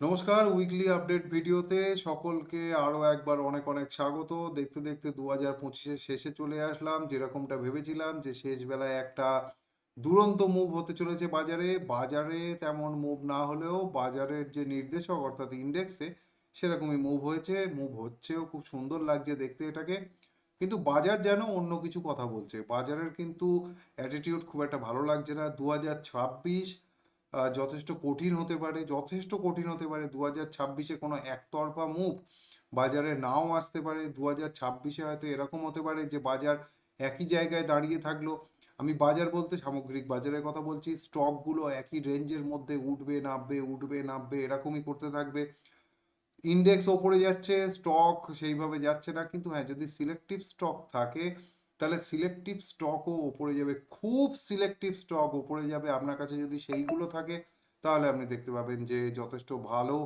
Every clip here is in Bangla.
নমস্কার উইকলি আপডেট ভিডিওতে সকলকে আরও একবার অনেক অনেক স্বাগত। দেখতে দেখতে দু হাজার পঁচিশের শেষে চলে আসলাম। যেরকমটা ভেবেছিলাম যে শেষ বেলায় একটা দুরন্ত মুভ হতে চলেছে বাজারে। বাজারে তেমন মুভ না হলেও বাজারের যে নির্দেশক, অর্থাৎ ইন্ডেক্সে সেরকমই মুভ হয়েছে। মুভ হচ্ছেও খুব সুন্দর লাগছে দেখতে এটাকে। কিন্তু বাজার যেন অন্য কিছু কথা বলছে। বাজারের কিন্তু অ্যাটিটিউড খুব একটা ভালো লাগছে না। দু হাজার ছাব্বিশ যথেষ্ট কঠিন হতে পারে, যথেষ্ট কঠিন হতে পারে। দু হাজার ছাব্বিশে কোনো একতরফা মুভ বাজারে নাও আসতে পারে। দু হাজার ছাব্বিশে হয়তো এরকম হতে পারে যে বাজার একই জায়গায় দাঁড়িয়ে থাকল। আমি বাজার বলতে সামগ্রিক বাজারের কথা বলছি। স্টকগুলো একই রেঞ্জের মধ্যে উঠবে, নামবে উঠবে, নামবে, এরকমই করতে থাকবে। ইন্ডেক্স ওপরে যাচ্ছে স্টক সেইভাবে যাচ্ছে না। কিন্তু হ্যাঁ যদি সিলেক্টিভ স্টক থাকে তাহলে সিলেক্টিভ স্টকও ওপরে যাবে। খুব সিলেক্টিভ স্টক ওপরে যাবে। আপনার কাছে যদি সেইগুলো থাকে, তাহলে আপনি দেখতে পাবেন যে যথেষ্ট ভালো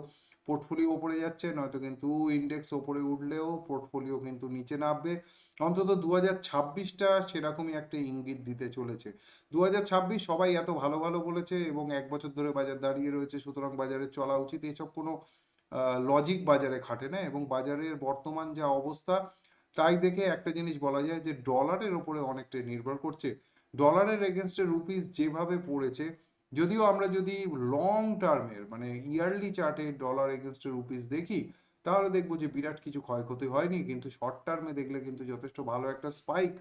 পোর্টফোলিও ওপরে যাচ্ছে। নয়তো কিন্তু ইন্ডেক্স ওপরে উঠলেও পোর্টফোলিও কিন্তু নিচে নামবে। অন্তত দু হাজার ছাব্বিশটা সেরকমই একটা ইঙ্গিত দিতে চলেছে। দু হাজার ছাব্বিশ সবাই এত ভালো ভালো বলেছে এবং এক বছর ধরে বাজার দাঁড়িয়ে রয়েছে। সুতরাং বাজারে চলা উচিত। এসব কোনো লজিক বাজারে খাটে না এবং বাজারের বর্তমান যা অবস্থা তাই দেখে একটা জিনিস বলা যায় যে ডলারের ওপরে অনেকটাই নির্ভর করছে। ডলারের এগেনস্টে রুপিস যেভাবে পড়েছে, যদিও আমরা যদি লং টার্মের মানে ইয়ারলি চার্টে ডলার এগেনস্টে রুপিস দেখি, তাহলে দেখব যে বিরাট কিছু ক্ষয়ক্ষতি হয়নি, কিন্তু শর্ট টার্মে দেখলে কিন্তু যথেষ্ট ভালো একটা স্পাইক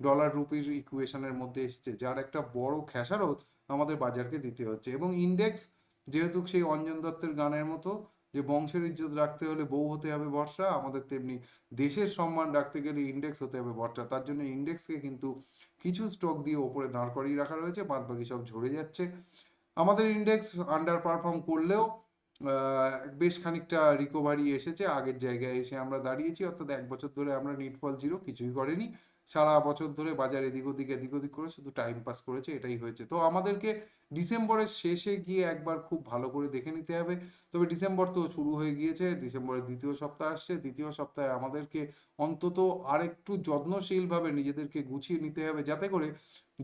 ডলার রুপির ইকুয়েশনের মধ্যে এসেছে, যার একটা বড় খেসারত আমাদের বাজারকে দিতে হচ্ছে। এবং ইন্ডেক্স যেহেতু সেই অঞ্জন দত্তের গানের মতো যে বংশের ইজ্জত রাখতে হলে বউ হতে হবে বর্ষা, আমাদের তেমনি দেশের সম্মান রাখতে গেলে ইন্ডেক্স হতে হবে বর্ষা। তার জন্য ইন্ডেক্সকে কিন্তু কিছু স্টক দিয়ে ওপরে দাঁড় করিয়ে রাখা রয়েছে বাদ বাকি সব ঝরে যাচ্ছে। আমাদের ইন্ডেক্স আন্ডার পারফর্ম করলেও বেশ খানিকটা রিকভারি এসেছে, আগের জায়গায় এসে আমরা দাঁড়িয়েছি, অর্থাৎ এক বছর ধরে আমরা নিটফল জিরো কিছুই করেনি। সারা বছর ধরে বাজার এদিক ওদিক এদিক ওদিক করে শুধু টাইম পাস করেছে, এটাই হয়েছে। তো আমাদেরকে ডিসেম্বরের শেষে গিয়ে একবার খুব ভালো করে দেখে নিতে হবে। তবে ডিসেম্বর তো শুরু হয়ে গিয়েছে, ডিসেম্বরের দ্বিতীয় সপ্তাহ আসছে। দ্বিতীয় সপ্তাহে আমাদেরকে অন্তত আরেকটু যত্নশীলভাবে নিজেদেরকে গুছিয়ে নিতে হবে, যাতে করে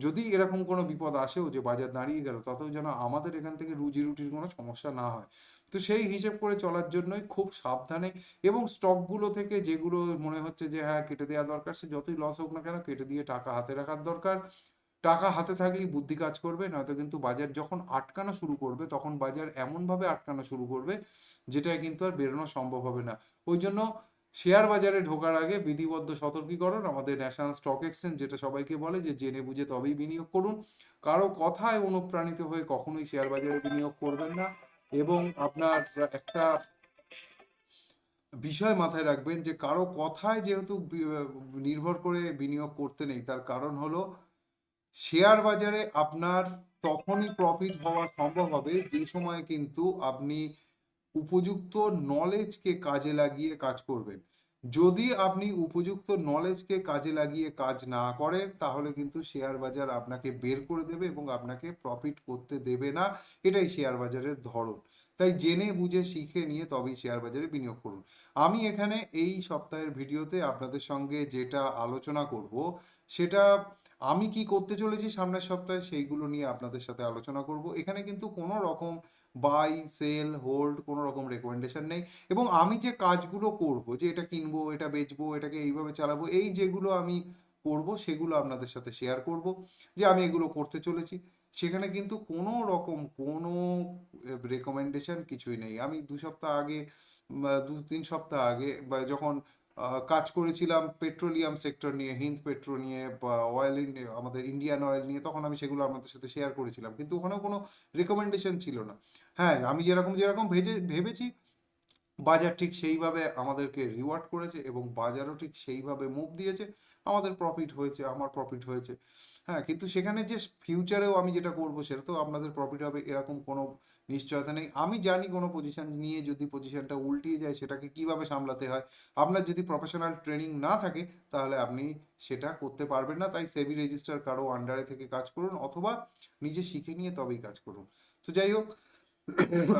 যদি এরকম কোনো বিপদ আসেও যে বাজার দাঁড়িয়ে গেল, তাতেও যেন আমাদের এখান থেকে রুজি রুটির কোনো সমস্যা না হয়। তো সেই হিসেব করে চলার জন্যই খুব সাবধানে এবং স্টকগুলো থেকে যেগুলো মনে হচ্ছে যে হ্যাঁ কেটে দেওয়া দরকার, সে যতই লস হোক না কেন কেটে দিয়ে টাকা হাতে রাখার দরকার। টাকা হাতে থাকলেই বুদ্ধি কাজ করবে, নয়তো কিন্তু বাজার যখন আটকানো শুরু করবে, তখন বাজার এমনভাবে আটকানো শুরু করবে যেটা কিন্তু আর বেরোনো সম্ভব হবে না। ওই জন্য শেয়ার বাজারে ঢোকার আগে বিধিবদ্ধ সতর্কীকরণ, আমাদের ন্যাশনাল স্টক এক্সচেঞ্জ যেটা সবাইকে বলে যে, জেনে বুঝে তবেই বিনিয়োগ করুন। কারও কথায় অনুপ্রাণিত হয়ে কখনোই শেয়ার বাজারে বিনিয়োগ করবেন না। এবং আপনার একটা বিষয় মাথায় রাখবেন যে কারও কথায় যেহেতু নির্ভর করে বিনিয়োগ করতে নেই, তার কারণ হলো শেয়ার বাজারে আপনার তখনই প্রফিট হওয়া সম্ভব হবে যে সময় কিন্তু আপনি উপযুক্ত নলেজকে কাজে লাগিয়ে কাজ করবেন। যদি আপনি উপযুক্ত নলেজকে কাজে লাগিয়ে কাজ না করেন তাহলে কিন্তু শেয়ার বাজার আপনাকে বের করে দেবে এবং আপনাকে প্রফিট করতে দেবে না। এটাই শেয়ার বাজারের ধরন। তাই জেনে বুঝে শিখে নিয়ে তবেই শেয়ার বাজারে বিনিয়োগ করুন। আমি এখানে এই সপ্তাহের ভিডিওতে আপনাদের সঙ্গে যেটা আলোচনা করব, সেটা আমি কি করতে চলেছি সামনের সপ্তাহে, সেইগুলো নিয়ে আপনাদের সাথে আলোচনা করব। এখানে কিন্তু কোনো রকম বাই সেল হোল্ড কোনো রকম রেকমেন্ডেশন নেই। এবং আমি যে কাজগুলো করব, যে এটা কিনবো, এটা বেচবো, এটাকে এইভাবে চালাবো, এই যেগুলো আমি করব, সেগুলো আপনাদের সাথে শেয়ার করব, যে আমি এগুলো করতে চলেছি। সেখানে কিন্তু কোনো রকম কোনো রেকমেন্ডেশন কিছুই নেই। আমি দু সপ্তাহ আগে দু তিন সপ্তাহ আগে যখন কাজ করেছিলাম পেট্রোলিয়াম সেক্টর নিয়ে, হিন্দ পেট্রো নিয়ে বা অয়েল আমাদের ইন্ডিয়ান অয়েল নিয়ে, তখন আমি সেগুলো আপনাদের সাথে শেয়ার করেছিলাম। কিন্তু ওখানেও কোনো রেকমেন্ডেশন ছিল না। হ্যাঁ আমি যেরকম যেরকম ভেজে, ভেবেছি, বাজার ঠিক সেইভাবে আমাদেরকে রিওয়ার্ড করেছে এবং বাজারও ঠিক সেইভাবে মুভ দিয়েছে। আমাদের প্রফিট হয়েছে, আমার প্রফিট হয়েছে। হ্যাঁ কিন্তু সেখানে যে ফিউচারেও আমি যেটা করব, সেটা তো আপনাদের প্রফিট হবে, এরকম কোনো নিশ্চয়তা নেই। আমি জানি কোনো পজিশন নিয়ে যদি পজিশনটা উল্টিয়ে যায়, সেটাকে কীভাবে সামলাতে হয়? আপনার যদি প্রফেশনাল ট্রেনিং না থাকে, তাহলে আপনি সেটা করতে পারবেন না। তাই সেবি রেজিস্টার কারও আন্ডারে থেকে কাজ করুন, অথবা নিজে শিখে নিয়ে তবেই কাজ করুন। তো যাই হোক,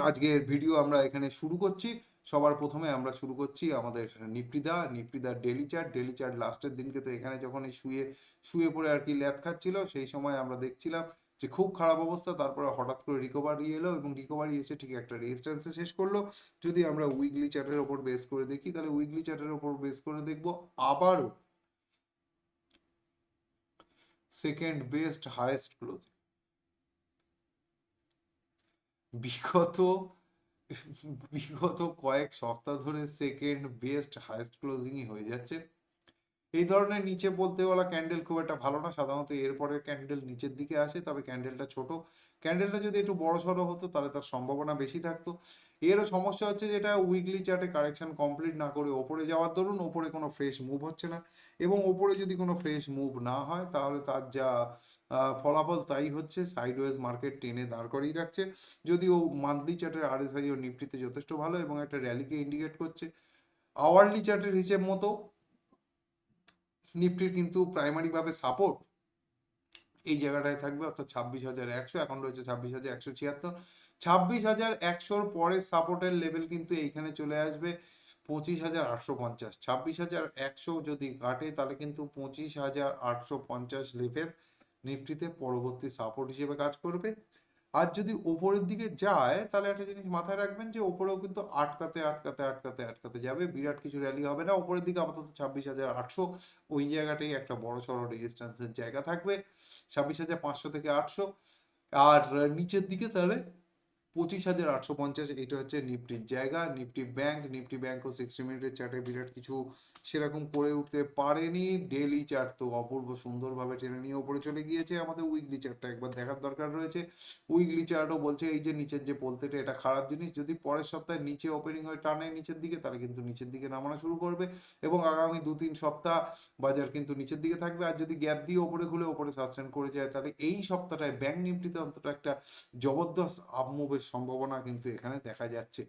আজকের ভিডিও আমরা এখানে শুরু করছি। সবার প্রথমে আমরা শুরু করছি আমাদের নিপ্রিদা নিপ্রিদার ডেলি চার্ট ডেলি চার্ট লাস্টের দিনকে তো এখানে যখন এই শুয়ে শুয়ে পড়ে আর কি ল্যাদ খাচ্ছিল, সেই সময় আমরা দেখছিলাম যে খুব খারাপ অবস্থা, তারপরে হঠাৎ করে রিকভারি এলো এবং রিকভারি এসে ঠিক একটা রেজিস্ট্যান্সে শেষ করল। যদি আমরা উইকলি চার্টের ওপর বেস করে দেখি, তাহলে উইকলি চার্টের ওপর বেস করে দেখব আবারও সেকেন্ড বেস্ট হায়েস্ট ক্লোজিং বিগত বিগত কয়েক সপ্তাহ ধরে second best highest closing ই হয়ে যাচ্ছে এই ধরনের নিচে বলতে বলা ক্যান্ডেল খুব একটা ভালো না। সাধারণত এরপরের ক্যান্ডেল নিচের দিকে আসে, তবে ক্যান্ডেলটা ছোট। ক্যান্ডেলটা যদি একটু বড় সড়ো হতো, তাহলে তার সম্ভাবনা বেশি থাকতো। এরও সমস্যা হচ্ছে যেটা উইকলি চার্টে কারেকশন কমপ্লিট না করে ওপরে যাওয়ার দরুন, ওপরে কোনো ফ্রেশ মুভ হচ্ছে না। এবং ওপরে যদি কোনো ফ্রেশ মুভ না হয়, তাহলে তার যা ফলাফল তাই হচ্ছে সাইডওয়েজ মার্কেট টেনে দাঁড় করিয়ে রাখছে। যদিও মান্থলি চার্টের আরএসআই ও নিফটিতে যথেষ্ট ভালো এবং একটা র্যালিকে ইন্ডিকেট করছে। আওয়ারলি চার্টের হিসেব মতো নিফটির কিন্তু প্রাইমারি ভাবে সাপোর্ট এই জায়গাটায় থাকবে, অর্থাৎ ছাব্বিশ হাজার একশো, এখন রয়েছে ছাব্বিশ হাজার একশো ছিয়াত্তর। ছাব্বিশ হাজার একশোর পরে সাপোর্টের লেভেল কিন্তু এইখানে চলে আসবে পঁচিশ হাজার আটশো পঞ্চাশ। ছাব্বিশ হাজার একশো যদি কাটে তাহলে কিন্তু পঁচিশ হাজার আটশো পঞ্চাশ লেভেল নিফটিতে পরবর্তী সাপোর্ট হিসেবে কাজ করবে। আর যদি ওপরের দিকে যায়, তাহলে একটা জিনিস মাথায় রাখবেন যে ওপরেও কিন্তু আটকাতে আটকাতে আটকাতে আটকাতে যাবে। বিরাট কিছু র্যালি হবে না। ওপরের দিকে আপাতত ছাব্বিশ হাজার আটশো। ওই জায়গাটাই একটা বড় সড়ো রেজিস্ট্যান্সের জায়গা থাকবে। ছাব্বিশ হাজার পাঁচশো থেকে আটশো। আর নিচের দিকে তাহলে পঁচিশ হাজার আটশো পঞ্চাশ এটা হচ্ছে নিফটির জায়গা। নিফটি ব্যাংক নিফটি ব্যাংক ও সিক্সটি মিনিটের চার্টে বিরাট কিছু সেরকম করে উঠতে পারেনি। ডেলি চার্ট তো অপূর্ব সুন্দরভাবে টেনে নিয়ে ওপরে চলে গিয়েছে। আমাদের উইকলি চার্টটা একবার দেখার দরকার রয়েছে। উইকলি চার্টও বলছে, এই যে নিচের যে পোলতেটা এটা খারাপ জিনিস। যদি পরের সপ্তাহে নিচে ওপেনিং হয়ে টানে নিচের দিকে, তাহলে কিন্তু নিচের দিকে নামানো শুরু করবে এবং আগামী দু তিন সপ্তাহ বাজার কিন্তু নিচের দিকে থাকবে। আর যদি গ্যাপ দিয়ে ওপরে খুলে ওপরে সাস্টেন করে যায়, তাহলে এই সপ্তাহটায় ব্যাংক নিফটিতে অন্তত একটা জবরদস্ত সম্ভাবনা কিন্তু এখানে দেখা যাচ্ছে।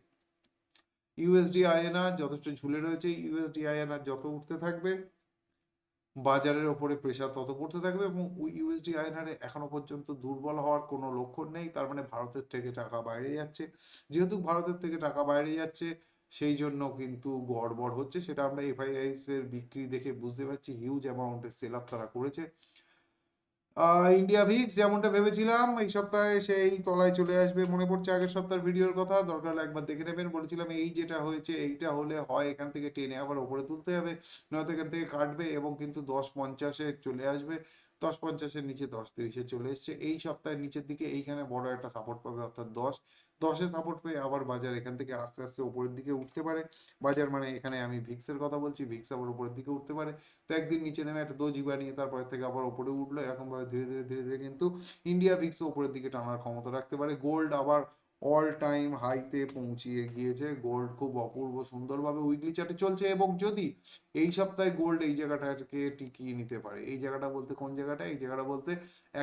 ইউএসডি আইএনআর যথেষ্ট ঝুলে রয়েছে। ইউএসডি আইএনআর যত উঠতে থাকবে, বাজারের ওপরে প্রেসার তত পড়তে থাকবে এবং ইউএসডি আইএনআর এখনও পর্যন্ত দুর্বল হওয়ার কোনো লক্ষণ নেই। তার মানে ভারতের থেকে টাকা বাইরে যাচ্ছে। যেহেতু ভারতের থেকে টাকা বাইরে যাচ্ছে, সেই জন্য কিন্তু গড়বড় হচ্ছে। সেটা আমরা এফআইআইস এর বিক্রি দেখে বুঝতে পারছি। হিউজ অ্যামাউন্টের সেল আপ তারা করেছে। ইন্ডিয়া ভিক্স যেমনটা ভেবেছিলাম, এই সপ্তাহে সেই তলায় চলে আসবে, মনে পড়ছে আগের সপ্তাহের ভিডিওর কথা, দরকার হলে একবার দেখে নেবেন, বলেছিলাম এই যেটা হয়েছে, এইটা হলে হয় এখান থেকে টেনে আবার ওপরে তুলতে হবে, নয়তো এখান থেকে কাটবে এবং কিন্তু দশ পঞ্চাশে চলে আসবে। দশ পঞ্চাশের নিচে দশ, তিরিশে চলে এসছে। এই সপ্তাহের নিচের দিকে এইখানে বড় একটা সাপোর্ট পাবে, অর্থাৎ দশ। দশে সাপোর্ট পেয়ে আবার বাজার এখান থেকে আস্তে আস্তে উপরের দিকে উঠতে পারে। বাজার মানে এখানে আমি ভিক্সের কথা বলছি ভিক্স আবার উপরের দিকে উঠতে পারে। তো একদিন নিচে নেমে একটা দোজি বানিয়ে তারপরে থেকে আবার উপরে উঠল। এরকম ভাবে ধীরে ধীরে ধীরে ধীরে কিন্তু ইন্ডিয়া ভিক্স উপরের দিকে টানার ক্ষমতা রাখতে পারে। গোল্ড আবার অল টাইম হাইতে পৌঁছিয়ে গিয়েছে। গোল্ড খুব অপূর্ব সুন্দরভাবে উইকলি চার্টে চলছে এবং যদি এই সপ্তাহে গোল্ড এই জায়গাটাকে টিকিয়ে নিতে পারে, এই জায়গাটা বলতে কোন জায়গাটা? এই জায়গাটা বলতে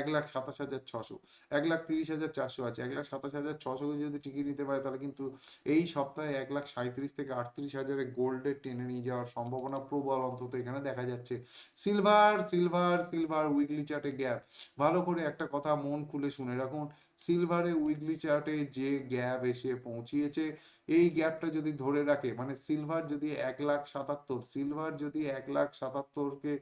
এক লাখ সাতাশ হাজার ছশো, এক লাখ তিরিশ হাজার চারশো আছে, এক লাখ সাতাশ হাজার ছশো যদি টিকিয়ে নিতে পারে, তাহলে কিন্তু এই সপ্তাহে এক লাখ সাঁত্রিশ থেকে আটত্রিশ হাজারে গোল্ডে টেনে নিয়ে যাওয়ার সম্ভাবনা প্রবল অন্তত এখানে দেখা যাচ্ছে। সিলভার সিলভার সিলভার উইকলি চার্টে গ্যাপ ভালো করে একটা কথা মন খুলে শুনে রাখুন। সিলভারে উইকলি চার্টে যে গ্যাপ এসে পৌঁছিয়েছে, এই গ্যাপটা যদি ধরে রাখে মানে সিলভার যদি এক লাখ সাতাত্তর সিলভার যদি এক লাখ সাতাত্তরকে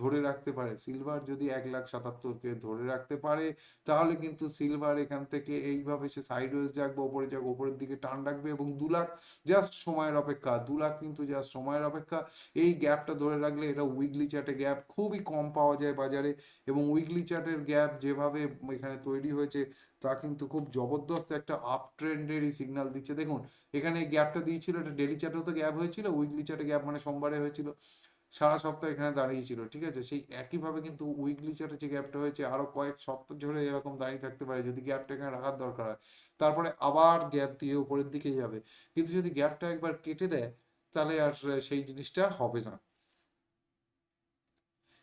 ধরে রাখতে পারে সিলভার যদি এক লাখ সাতাত্তরকে ধরে রাখতে পারে, তাহলে কিন্তু সিলভার এখান থেকে এইভাবে সে সাইডওয়েজ যাকবে ওপরে যাক, ওপরের দিকে টান রাখবে এবং দু লাখ জাস্ট সময়ের অপেক্ষা, দু লাখ কিন্তু জাস্ট সময়ের অপেক্ষা, এই গ্যাপটা ধরে রাখলে এটা উইকলি চার্টে গ্যাপ খুবই কম পাওয়া যায় বাজারে এবং উইকলি চার্টের গ্যাপ যেভাবে এখানে তৈরি হয়েছে তা কিন্তু খুব জবরদস্ত একটা আপ ট্রেন্ডেরই সিগন্যাল দিচ্ছে। দেখুন, এখানে গ্যাপটা দিয়েছিল, এটা ডেলি চার্টেও তো গ্যাপ হয়েছিল উইকলি চার্টে গ্যাপ মানে সোমবারে হয়েছিল, সারা সপ্তাহ এখানে দাঁড়িয়েছিল, ঠিক আছে? সেই একইভাবে কিন্তু উইকলি চার্টে যে গ্যাপটা হয়েছে, আরও কয়েক সপ্তাহ ধরে এরকম দাঁড়িয়ে থাকতে পারে, যদি গ্যাপটা এখানে রাখার দরকার হয়। তারপরে আবার গ্যাপ দিয়ে উপরের দিকে যাবে। কিন্তু যদি গ্যাপটা একবার কেটে দেয়, তাহলে আর সেই জিনিসটা হবে না।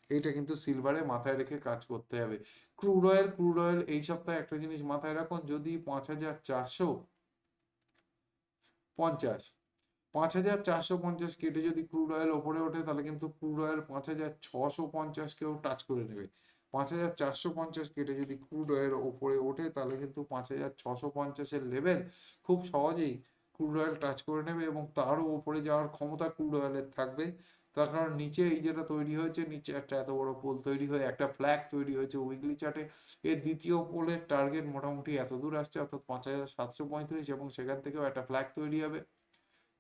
এইটা কিন্তু সিলভারে মাথায় রেখে কাজ করতে হবে। ক্রুড অয়েল ক্রুড অয়েল এই সপ্তাহে একটা জিনিস মাথায় রাখুন, যদি পাঁচ হাজার চারশো পঞ্চাশ, পাঁচ হাজার চারশো পঞ্চাশ কেটে যদি ক্রুড অয়েল ওপরে ওঠে, তাহলে কিন্তু ক্রুড অয়েল পাঁচ হাজার ছশো পঞ্চাশকেও টাচ করে নেবে। পাঁচ হাজার চারশো পঞ্চাশ কেটে যদি ক্রুড অয়েল ওপরে ওঠে, তাহলে কিন্তু পাঁচ হাজার ছশো পঞ্চাশের লেভেল খুব সহজেই ক্রুড অয়েল টাচ করে নেবে এবং তারও ওপরে যাওয়ার ক্ষমতা ক্রুড অয়েলের থাকবে। তার কারণ নিচে এই যেটা তৈরি হয়েছে, নিচে একটা এত বড় পোল তৈরি হয়ে, একটা ফ্ল্যাগ তৈরি হয়েছে উইকলি চার্টে এর দ্বিতীয় পোলের টার্গেট মোটামুটি এত দূর আসছে, অর্থাৎ পাঁচ হাজার সাতশো পঁয়ত্রিশ এবং সেখান থেকেও একটা ফ্ল্যাগ তৈরি হবে।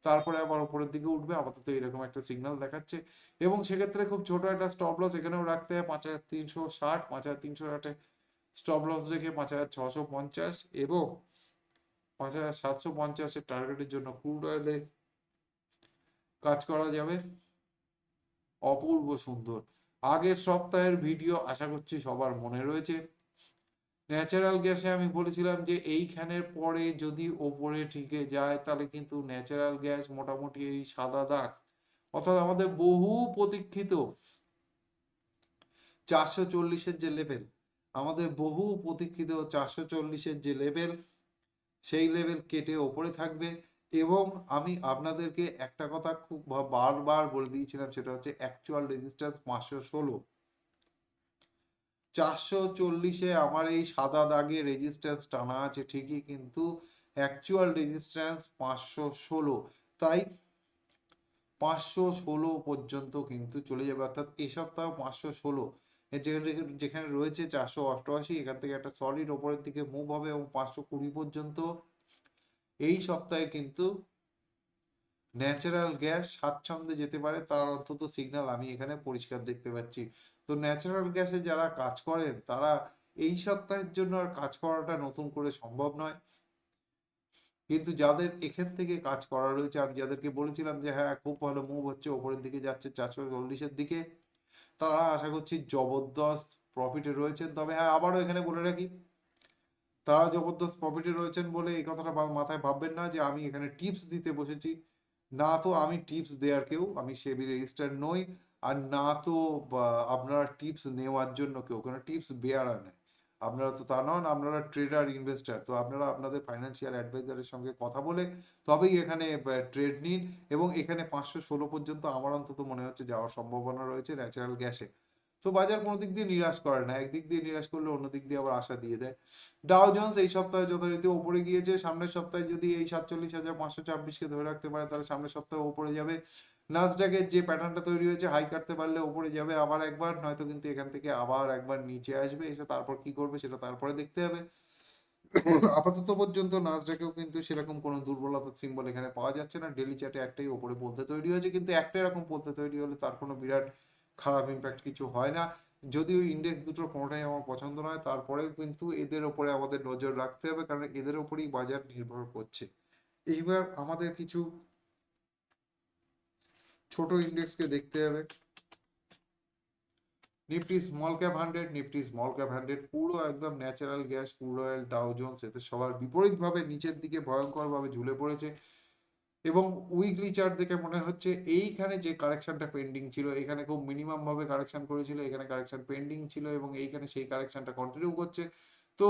তারপরে আবার উপরের দিকে উঠবে, আপাতত এরকম একটা সিগন্যাল দেখাচ্ছে। এবং সেক্ষেত্রে খুব ছোট একটা স্টপ লস এখানেও রাখতে হয় পাঁচ হাজার তিনশো ষাট পাঁচ হাজার তিনশো ষাটে স্টপ লস রেখে পাঁচ হাজার ছশো পঞ্চাশ এবং পাঁচ হাজার সাতশো পঞ্চাশের টার্গেটের জন্য ক্রুড অয়েলে কাজ করা যাবে। অপূর্ব সুন্দর। আগের সপ্তাহের ভিডিও আশা করছি সবার মনে রয়েছে। ন্যাচারাল গ্যাসে আমি বলেছিলাম যে, এইখানের পরে যদি ওপরে ঠিকে যায়, তাহলে কিন্তু ন্যাচারাল গ্যাস মোটামুটি এই সাদা দাগ। অর্থাৎ আমাদের বহু প্রতীক্ষিত চারশো চল্লিশের যে লেভেল আমাদের বহু প্রতীক্ষিত চারশো চল্লিশের যে লেভেল সেই লেভেল কেটে ওপরে থাকবে। এবং আমি আপনাদেরকে একটা কথা খুব বারবার বলে দিয়েছিলাম, সেটা হচ্ছে অ্যাকচুয়াল রেজিস্ট্যান্স পাঁচশো ষোলো। চারশো চল্লিশে আমার এই সাদা দাগে রেজিস্ট্যান্স টানা আছে, ঠিকই, কিন্তু অ্যাকচুয়াল রেজিস্ট্যান্স পাঁচশো ষোলো। তাই পাঁচশো ষোলো পর্যন্ত কিন্তু চলে যাবে, অর্থাৎ এই সপ্তাহ পাঁচশো ষোলো। যেখানে যেখানে রয়েছে চারশো অষ্টআশি, এখান থেকে একটা সলিড ওপরের দিকে মুভ হবে এবং পাঁচশো কুড়ি পর্যন্ত এই সপ্তাহে কিন্তু ন্যাচারাল গ্যাস স্বাচ্ছন্দ্যে যেতে পারে, তার অন্তত সিগন্যাল আমি এখানে পরিষ্কার দেখতে পাচ্ছি। তো ন্যাচারাল গ্যাসে যারা কাজ করেন, তারা এই সপ্তাহের জন্য আর কাজ করাটা নতুন করে সম্ভব নয়। কিন্তু যাদের এখান থেকে কাজ করা রয়েছে, আমি যাদেরকে বলেছিলাম যে হ্যাঁ খুব ভালো মুভ হচ্ছে, ওপরের দিকে যাচ্ছে, চারশো চল্লিশের দিকে। তারা আশা করছি জবরদস্ত প্রফিটে রয়েছেন। তবে হ্যাঁ আবারও এখানে বলে রাখি তারা জবরদস্ত প্রফিটে রয়েছেন বলে এই কথাটা মাথায় ভাববেন না যে আমি এখানে টিপস দিতে বসেছি। না তো আমি টিপস দেওয়ার কেউ, আমি সেবি রেজিস্টার নই। আর না তো আপনারা টিপস নেওয়ার জন্য কেউ কোনো টিপস বেয়ারা নেয়। আপনারা তো তা নন, আপনারা ট্রেডার ইনভেস্টার তো আপনারা আপনাদের ফাইন্যান্সিয়াল অ্যাডভাইজারের সঙ্গে কথা বলে তবেই এখানে ট্রেড নিন। এবং এখানে পাঁচশো ষোলো পর্যন্ত আমার অন্তত মনে হচ্ছে যাওয়ার সম্ভাবনা রয়েছে ন্যাচারাল গ্যাসে তো বাজার কোনো দিক দিয়ে নিরাশ করে না একদিক দিয়ে নিরাশ করলে অন্য দিক দিয়ে আবার আশা দিয়ে দেয়। ডাও জোন্স এই সপ্তাহে যথারীতি ওপরে গিয়েছে, সামনের সপ্তাহে যদি এই সাতচল্লিশ হাজার পাঁচশো ছাব্বিশকে ধরে রাখতে পারে, তাহলে সামনের সপ্তাহে ওপরে যাবে। নাসডাকের যে প্যাটার্নটা তৈরি হয়েছে হাই কাটতে পারলে ওপরে যাবে আবার একবার, নয়তো কিন্তু এখান থেকে আবার একবার নিচে আসবে, এসে তারপর কি করবে সেটা তারপরে দেখতে হবে। আপাতত পর্যন্ত নাসডাকেও কিন্তু সেরকম কোনো দুর্বলতার সিম্বল এখানে পাওয়া যাচ্ছে না। ডেলি চার্টে একটাই ওপরে বলতে তৈরি হয়েছে, কিন্তু একটা এরকম বলতে তৈরি হলে তার কোনো বিরাট খারাপ ইম্প্যাক্ট কিছু হয় না। যদিও ইন্ডেক্স দুটোর কোনোটাই আমার পছন্দ নয় তারপরেও কিন্তু এদের ওপরে আমাদের নজর রাখতে হবে, কারণ এদের ওপরেই বাজার নির্ভর করছে। এইবার আমাদের কিছু ছোট ইন্ডেক্সকে দেখতে হবে। Nifty small cap hundred Nifty small cap hundred পুরো একদম natural gas crude oil Dow Jones এতে সবার বিপরীতভাবে নিচের দিকে ভয়ঙ্করভাবে ঝুলে পড়েছে। এবং উইকলি চার্ট দেখে মনে হচ্ছে এইখানে যে কারেকশনটা পেন্ডিং ছিল, এখানে খুব মিনিমাম ভাবে কারেকশন করেছিল, এখানে কারেকশন পেন্ডিং ছিল এবং এইখানে সেই কারেকশনটা কন্টিনিউ করছে। তো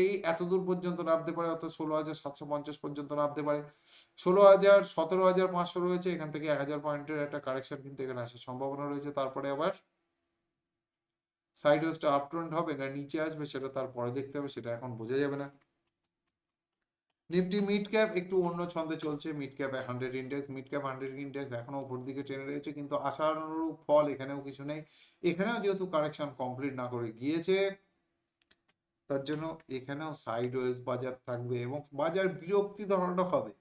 এই এত দূর পর্যন্ত নামতে পারে, অর্থাৎ ষোলো হাজার সাতশো পঞ্চাশ পর্যন্ত নামতে পারে। ষোলো হাজার সতেরো হাজার পাঁচশো রয়েছে, এখান থেকে এক হাজার পয়েন্টের একটা কারেকশন কিন্তু এখানে আসার সম্ভাবনা রয়েছে। তারপরে আবার সাইড ওয়েজটা আপ ট্রেন্ড হবে না, নিচে আসবে, সেটা তারপরে দেখতে হবে, সেটা এখন বোঝা যাবে না। নিফটি মিড ক্যাপ একটু অন্য ছন্দে চলছে mid cap hundred index mid cap hundred index এখনও উপর দিকে টেনে রয়েছে, কিন্তু আশানুরূপ ফল এখানেও কিছু নেই। এখানেও যেহেতু কারেকশন কমপ্লিট না করে গিয়েছে, তার জন্য এখানেও সাইড ওয়েজ বাজার থাকবে এবং বাজার বিরক্তি ধরনটা হবে।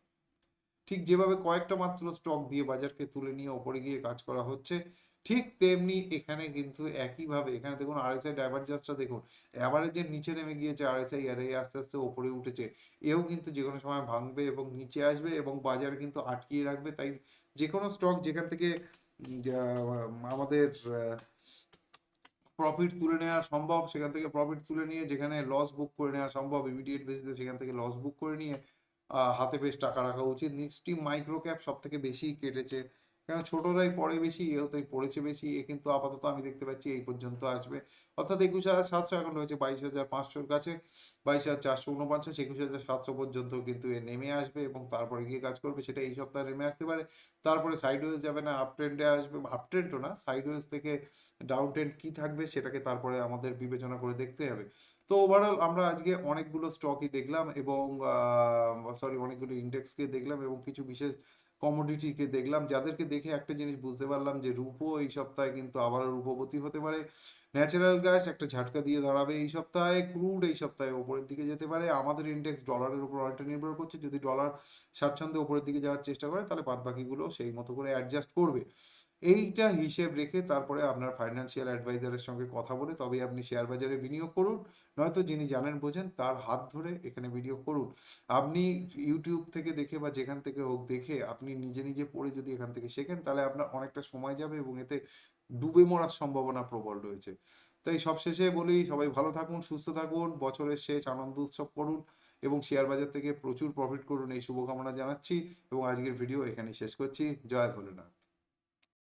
ঠিক যেভাবে কয়েকটা মাত্র স্টক দিয়ে বাজারকে তুলে নিয়ে ওপরে গিয়ে কাজ করা হচ্ছে, ঠিক তেমনি এখানে কিন্তু একইভাবে, এখানে দেখুন আর আরএসআই ডাইভারজেন্সটা দেখুন অ্যাভারেজের নিচে নেমে গিয়েছে আরএসআই আর এই আস্তে আস্তে ওপরে উঠেছে, এও কিন্তু যে কোনো সময় ভাঙবে এবং নিচে আসবে এবং বাজার কিন্তু আটকিয়ে রাখবে, তাই যে কোনো স্টক যেখান থেকে আমাদের প্রফিট তুলে নেওয়া সম্ভব, সেখান থেকে প্রফিট তুলে নিয়ে যেখানে লস বুক করে নেওয়া সম্ভব ইমিডিয়েট বেসিসে সেখান থেকে লস বুক করে নিয়ে হাতে বেশ টাকা রাখা উচিত। নিফটি মাইক্রো ক্যাপ সব থেকে বেশি কেটেছে কেন ছোটরাই পড়ে বেশি তাই পড়েছে বেশি, এ কিন্তু আপাতত আমি দেখতে পাচ্ছি এই পর্যন্ত আসবে। অর্থাৎ একুশ হাজার সাতশো এখন রয়েছে বাইশ হাজার পাঁচশোর কাছে, বাইশ হাজার চারশো উনপঞ্চাশ, একুশ হাজার সাতশো পর্যন্ত কিন্তু এ নেমে আসবে এবং তারপরে গিয়ে কাজ করবে, সেটা এই সপ্তাহে নেমে আসতে পারে। তারপরে সাইড ওয়েজ যাবে না আপ ট্রেন্ডে আসবে আপ ট্রেন্ডও না সাইড ওয়েজ থেকে ডাউন ট্রেন্ড কি থাকবে সেটাকে তারপরে আমাদের বিবেচনা করে দেখতে হবে। তো ওভারঅল আমরা আজকে অনেকগুলো স্টকই দেখলাম এবং সরি অনেকগুলো ইন্ডেক্সকে দেখলাম এবং কিছু বিশেষ কমোডিটিকে দেখলাম, যাদেরকে দেখে একটা জিনিস বুঝতে পারলাম যে রূপো এই সপ্তাহে কিন্তু আবারও রূপবতী হতে পারে। ন্যাচারাল গ্যাস একটা ঝাটকা দিয়ে দাঁড়াবে এই সপ্তাহে ক্রুড এই সপ্তাহে ওপরের দিকে যেতে পারে। আমাদের ইন্ডেক্স ডলারের উপর অনেকটা নির্ভর করছে। যদি ডলার স্বাচ্ছন্দ্যে ওপরের দিকে যাওয়ার চেষ্টা করে, তাহলে বাদ বাকিগুলো সেই মতো করে অ্যাডজাস্ট করবে। এইটা হিসেব রেখে তারপরে আপনার ফাইন্যান্সিয়াল অ্যাডভাইজারের সঙ্গে কথা বলে তবেই আপনি শেয়ার বাজারে বিনিয়োগ করুন। নয়তো যিনি জানেন বোঝেন, তার হাত ধরে এখানে বিনিয়োগ করুন। আপনি ইউটিউব থেকে দেখে বা যেখান থেকে হোক দেখে আপনি নিজে নিজে পড়ে যদি এখান থেকে শেখেন, তাহলে আপনার অনেকটা সময় যাবে এবং এতে ডুবে মরার সম্ভাবনা প্রবল রয়েছে। তাই সবশেষে বলি, সবাই ভালো থাকুন, সুস্থ থাকুন, বছরের শেষ আনন্দ উৎসব করুন এবং শেয়ার বাজার থেকে প্রচুর প্রফিট করুন। এই শুভকামনা জানাচ্ছি এবং আজকের ভিডিও এখানে শেষ করছি। জয় ভোলেনাথ।